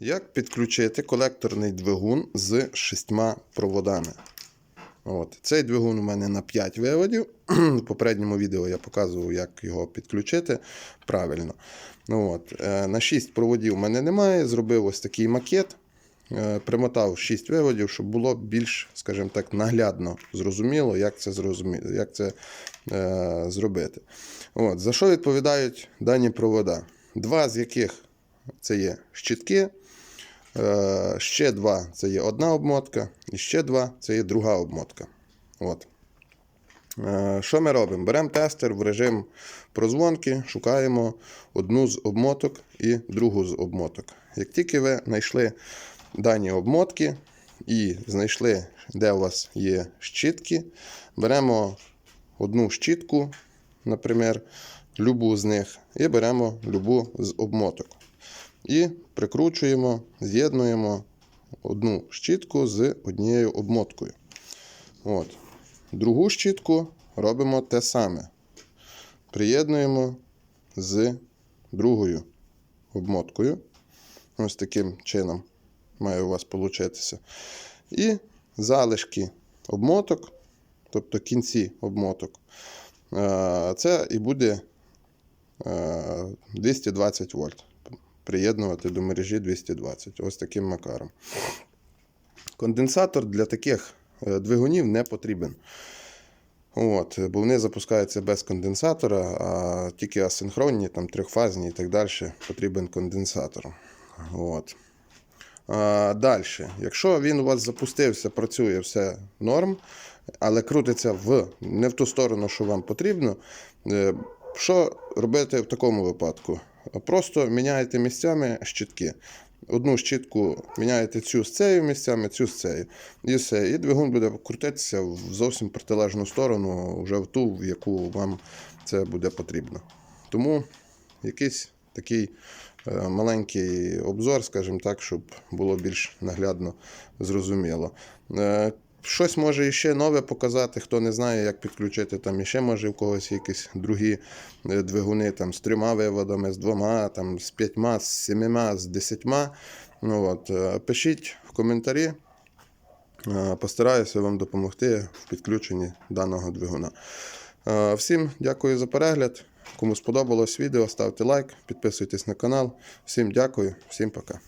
Як підключити колекторний двигун з шістьма проводами? От. Цей двигун у мене на 5 виводів. В попередньому відео я показував, як його підключити правильно. Ну, от. е, На 6 проводів у мене немає. Зробив ось такий макет. Е, Примотав 6 виводів, щоб було більш, скажімо так, наглядно зрозуміло, як це, зрозумі... як це е, зробити. От. За що відповідають дані провода? Два з яких це є щітки. Е, Ще два це є одна обмотка, і ще два це є друга обмотка. От. Е, Що ми робимо? Беремо тестер в режим прозвонки, шукаємо одну з обмоток і другу з обмоток. Як тільки ви знайшли дані обмотки і знайшли, де у вас є щітки, беремо одну щітку, наприклад, любу з них, і беремо любу з обмоток. І прикручуємо, з'єднуємо одну щітку з однією обмоткою. От. Другу щітку робимо те саме. Приєднуємо з другою обмоткою. Ось таким чином має у вас получитися. І залишки обмоток, тобто кінці обмоток, е, це і буде е, 220 вольт. Приєднувати до мережі 220. Ось таким макаром. Конденсатор для таких е, двигунів не потрібен. От, бо вони запускаються без конденсатора, а тільки асинхронні, там, трьохфазні і так далі потрібен конденсатор. От. А, далі. Якщо він у вас запустився, працює все норм, але крутиться в, не в ту сторону, що вам потрібно. е, Що робити в такому випадку? Просто міняєте місцями щітки. Одну щітку міняєте цю з цією місцями, цю з цією. І все. І двигун буде крутитися в зовсім протилежну сторону, вже в ту, в яку вам це буде потрібно. Тому якийсь такий е, маленький обзор, скажімо так, щоб було більш наглядно зрозуміло. Щось може іще нове показати, хто не знає, як підключити. Там іще може в когось якісь другі е, двигуни там, з трьома виводами, з двома, там, з п'ятьма, з сіміма, з десятьма. Ну, от, е, пишіть в коментарі. Е, Постараюся вам допомогти в підключенні даного двигуна. Всім дякую за перегляд. Кому сподобалось відео, ставте лайк, підписуйтесь на канал. Всім дякую, всім пока.